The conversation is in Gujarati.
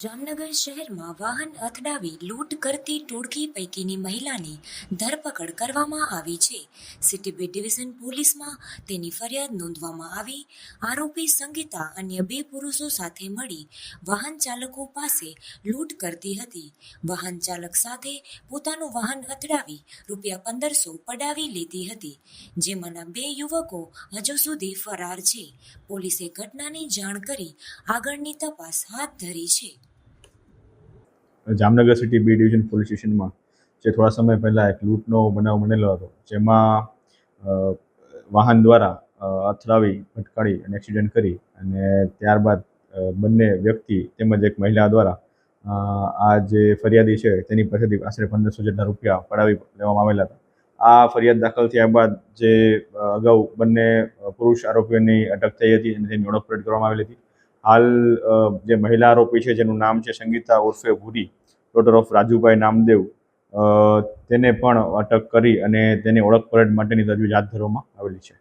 જામનગર શહેરમાં વાહન અથડાવી લૂંટ કરતી ટોળકી પૈકીની મહિલાની ધરપકડ કરવામાં આવી છે. સિટી બે ડિવિઝન પોલીસમાં તેની ફરિયાદ નોંધવામાં આવી. આરોપી સંગીતા અન્ય બે પુરુષો સાથે મળી વાહન ચાલકો પાસે લૂંટ કરતી હતી. વાહન ચાલક સાથે પોતાનું વાહન અથડાવી રૂપિયા પંદરસો પડાવી લેતી હતી. જેમાંના બે યુવકો હજુ સુધી ફરાર છે. પોલીસે ઘટનાની જાણ કરી આગળની તપાસ હાથ ધરી છે. Jamnagar city B division police સ્ટેશનમાં, જે થોડા સમય પહેલાં એક લૂંટનો બનાવ બનેલો હતો, જેમાં વાહન દ્વારા અથડાવી, ભટકાડી અને એક્સિડન્ટ કરી અને ત્યારબાદ બંને વ્યક્તિ તેમજ એક મહિલા દ્વારા આ જે ફરિયાદી છે તેની પાસેથી આશરે પંદરસો જેટલા રૂપિયા પડાવી લેવામાં આવેલા હતા. આ ફરિયાદ દાખલ થયા બાદ જે અગાઉ બંને પુરુષ આરોપીઓની અટક થઈ હતી અને તેની ઓળખ કરવામાં આવેલી હતી. હાલ જે મહિલા આરોપી છે, જેનું નામ છે સંગીતા ઉર્ફે ભૂરી ડોટર ઓફ રાજુભાઈ નામદેવ તેને પણ અટક કરી અને તેની ઓળખ પરેડ માટેની તજવીજ હાથ ધરવામાં આવેલી છે.